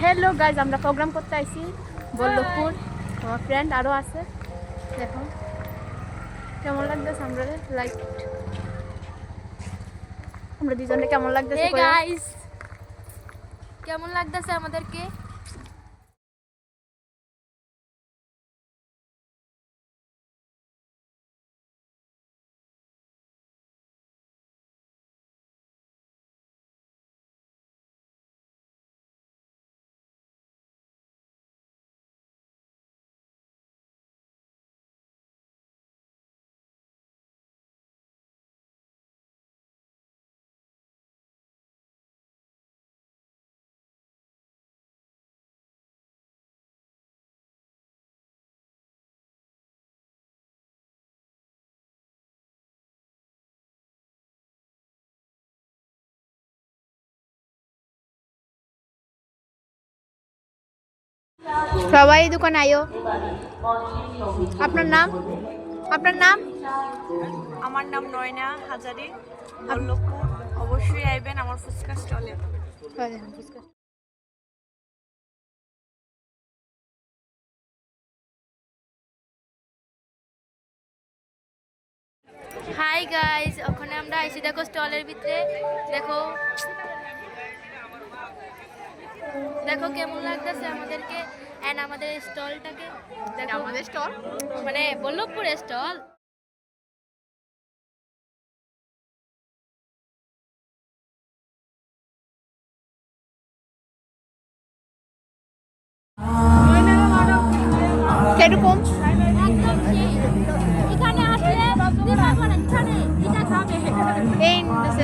Hello guys আমরা programme করতে আইছি। বল্লভপুর আমার ফ্রেন্ড আরও আছে। দেখো। কেমন লাগতেছে আমরা? লাইক আমরা দুজনে কেমন লাগতেছে গাইজ গাইস কেমন লাগতেছে আমাদেরকে? সবাই দোকানে আয়ো আপনার নাম? আপনার নাম? আমার নাম নয়না হাজারি বল্লভপুর অবশ্যই আইবেন আমার ফুচকা স্টলে। হাই গাইস ওখানে আমরা আইসি দেখো স্টলের ভিতরে। দেখো দেখো কেমন লাগতেছে আমাদেরকে এন্ড আমাদের স্টলটাকে। আমাদের স্টল? মানে বল্লভপুর স্টল। এই এখানে এখানে।